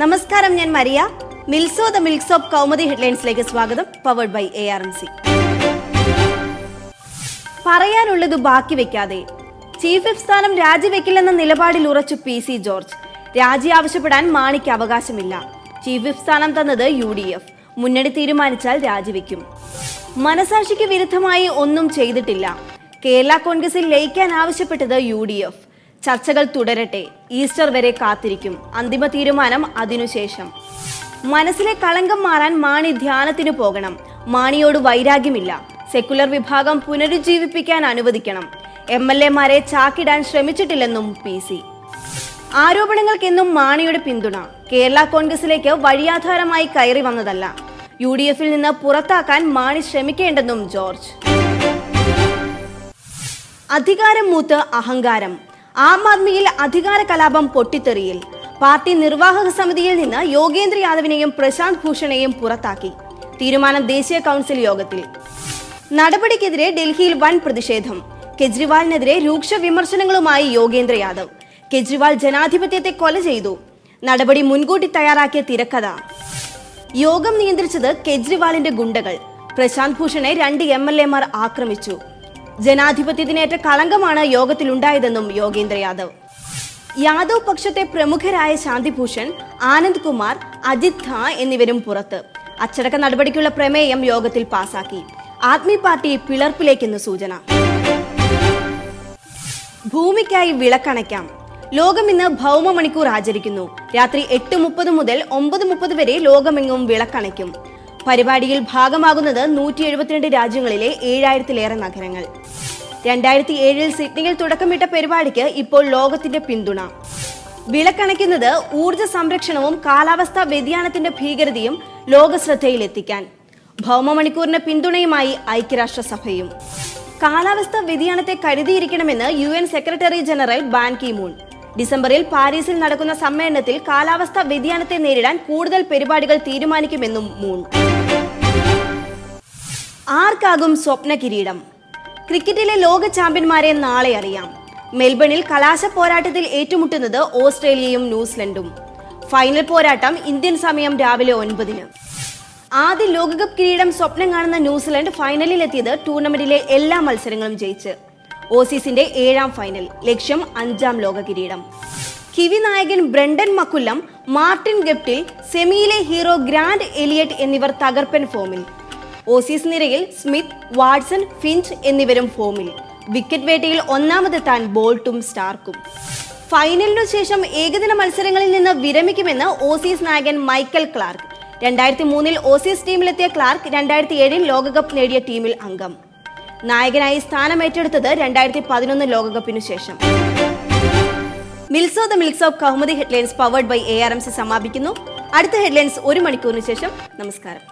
നമസ്കാരം ഞാൻ മരിയ. മിൽസോ ദ മിൽക്സ് ഓഫ് കൗമുദി ഹെഡ്ലൈൻസിലേക്ക് സ്വാഗതം powered by A R M C പറയാനുള്ളത് ബാക്കി വെക്കാതെ ചീഫ് വിപ്പ് സ്ഥാനം രാജിവെക്കില്ലെന്ന നിലപാടിൽ ഉറച്ചു പി സി ജോർജ്. രാജി ആവശ്യപ്പെടാൻ മാണിക്ക് അവകാശമില്ല. ചീഫ് വിപ്പ് സ്ഥാനം തന്നത് യു ഡി എഫ്. മുന്നണി തീരുമാനിച്ചാൽ രാജിവെക്കും. മനസാക്ഷിക്ക് വിരുദ്ധമായി ഒന്നും ചെയ്തിട്ടില്ല. കേരള കോൺഗ്രസിൽ ലയിക്കാൻ ആവശ്യപ്പെട്ടത് യു ഡി എഫ്. ചർച്ചകൾ തുടരട്ടെ. ഈസ്റ്റർ വരെ കാത്തിരിക്കും. അന്തിമ തീരുമാനം അതിനുശേഷം. മനസ്സിലെ കളങ്കം മാറാൻ മാണി ധ്യാനത്തിന് പോകണം. മാണിയോട് വൈരാഗ്യമില്ല. സെക്കുലർ വിഭാഗം പുനരുജ്ജീവിപ്പിക്കാൻ അനുവദിക്കണം. എം എൽ എമാരെ ചാക്കിടാൻ ശ്രമിച്ചിട്ടില്ലെന്നും പി സി. ആരോപണങ്ങൾക്കെന്നും മാണിയുടെ പിന്തുണ. കേരള കോൺഗ്രസിലേക്ക് വഴിയാധാരമായി കയറി വന്നതല്ല. യു ഡി എഫിൽ നിന്ന് പുറത്താക്കാൻ മാണി ശ്രമിക്കേണ്ടെന്നും ജോർജ്. അധികാരം മൂത്ത് അഹങ്കാരം. ആം ആദ്മിയിൽ അധികാര കലാപം പൊട്ടിത്തെറിയിൽ. പാർട്ടി നിർവാഹക സമിതിയിൽ നിന്ന് യോഗേന്ദ്ര യാദവിനെയും പ്രശാന്ത് ഭൂഷണെയും പുറത്താക്കി. തീരുമാനം ദേശീയ കൗൺസിൽ യോഗത്തിൽ. നടപടിക്കെതിരെ ഡൽഹിയിൽ വൻ പ്രതിഷേധം. കെജ്രിവാളിനെതിരെ രൂക്ഷ വിമർശനങ്ങളുമായി യോഗേന്ദ്ര യാദവ്. കെജ്രിവാൾ ജനാധിപത്യത്തെ കൊല ചെയ്തു. നടപടി മുൻകൂട്ടി തയ്യാറാക്കിയ തിരക്കഥ. യോഗം നിയന്ത്രിച്ചത് കെജ്രിവാളിന്റെ ഗുണ്ടകൾ. പ്രശാന്ത് ഭൂഷണെ രണ്ട് എം ആക്രമിച്ചു. ജനാധിപത്യത്തിനേറ്റ കളങ്കമാണ് യോഗത്തിലുണ്ടായതെന്നും യോഗേന്ദ്ര യാദവ്. യാദവ് പക്ഷത്തെ പ്രമുഖരായ ശാന്തിഭൂഷൺ ആനന്ദ് കുമാർ അജിത് ഖാ എന്നിവരും പുറത്ത്. അച്ചടക്ക നടപടിക്കുള്ള പ്രമേയം യോഗത്തിൽ പാസാക്കി. ആദ്മി പാർട്ടി പിളർപ്പിലേക്കെന്ന് സൂചന. ഭൂമിക്കായി വിളക്കണയ്ക്കാം. ലോകം ഇന്ന് ഭൗമ മണിക്കൂർ ആചരിക്കുന്നു. രാത്രി എട്ട് മുപ്പത് മുതൽ ഒമ്പത് മുപ്പത് വരെ ലോകമെങ്ങും വിളക്കണയ്ക്കും. പരിപാടിയിൽ ഭാഗമാകുന്നത് നൂറ്റി എഴുപത്തിരണ്ട് രാജ്യങ്ങളിലെ ഏഴായിരത്തിലേറെ നഗരങ്ങൾ. രണ്ടായിരത്തി ഏഴിൽ സിഡ്നിയിൽ തുടക്കമിട്ട പരിപാടിക്ക് ഇപ്പോൾ ലോകത്തിന്റെ പിന്തുണ. വിലക്കണയ്ക്കുന്നത് ഊർജ സംരക്ഷണവും കാലാവസ്ഥാ വ്യതിയാനത്തിന്റെ ഭീകരതയും ലോക ശ്രദ്ധയിലെത്തിക്കാൻ ഭൗമമണിക്കൂറിന് പിന്തുണയുമായി ഐക്യരാഷ്ട്രസഭയും. കാലാവസ്ഥാ വ്യതിയാനത്തെ കരുതിയിരിക്കണമെന്ന് U N secretary general Ban Ki Moon ഡിസംബറിൽ പാരീസിൽ നടക്കുന്ന സമ്മേളനത്തിൽ കാലാവസ്ഥാ വ്യതിയാനത്തെ നേരിടാൻ കൂടുതൽ പരിപാടികൾ തീരുമാനിക്കുമെന്നും മൂൺ. ആർക്കാകും സ്വപ്ന കിരീടം ക്രിക്കറ്റിലെ ലോക ചാമ്പ്യന്മാരെ നാളെ അറിയാം. മെൽബണിൽ കലാശ പോരാട്ടത്തിൽ ഏറ്റുമുട്ടുന്നത് ഓസ്ട്രേലിയയും ന്യൂസിലൻഡും. ഫൈനൽ പോരാട്ടം ഇന്ത്യൻ സമയം രാവിലെ ഒൻപതിന്. ആദ്യ ലോകകപ്പ് കിരീടം സ്വപ്നം കാണുന്ന ന്യൂസിലൻഡ് ഫൈനലിൽ എത്തിയത് ടൂർണമെന്റിലെ എല്ലാ മത്സരങ്ങളും ജയിച്ച്. ഓസീസിന്റെ ഏഴാം ഫൈനൽ ലക്ഷ്യം അഞ്ചാം ലോക കിരീടം. കിവി നായകൻ ബ്രണ്ടൻ മക്കുല്ലം മാർട്ടിൻ ഗപ്റ്റിൽ സെമിയിലെ ഹീറോ ഗ്രാൻഡ് എലിയറ്റ് എന്നിവർ തകർപ്പൻ ഫോമിൽ. ഓസീസ് നിരയിൽ സ്മിത്ത് വാട്സൺ ഫിഞ്ച് എന്നിവരും ഫോമിൽ. വിക്കറ്റ് വേട്ടയിൽ ഒന്നാമതെത്താൻ ബോൾട്ടും സ്റ്റാർക്കും. ഫൈനലിനു ശേഷം ഏകദിന മത്സരങ്ങളിൽ നിന്ന് വിരമിക്കുമെന്ന് ഓസീസ് നായകൻ മൈക്കൽ ക്ലാർക്ക്. രണ്ടായിരത്തി മൂന്നിൽ ഓസീസ് ടീമിലെത്തിയ ക്ലാർക്ക് രണ്ടായിരത്തി ഏഴിൽ ലോകകപ്പ് നേടിയ ടീമിൽ അംഗം. നായകനായി സ്ഥാനം ഏറ്റെടുത്തത് രണ്ടായിരത്തി പതിനൊന്ന് ലോകകപ്പിനു ശേഷം. മിൽസോ the mills of Kaumudi headlines powered by A R M C സമാപിക്കുന്നു. അടുത്ത ഹെഡ്ലൈൻസ് ഒരു മണിക്കൂറിന് ശേഷം. നമസ്കാരം.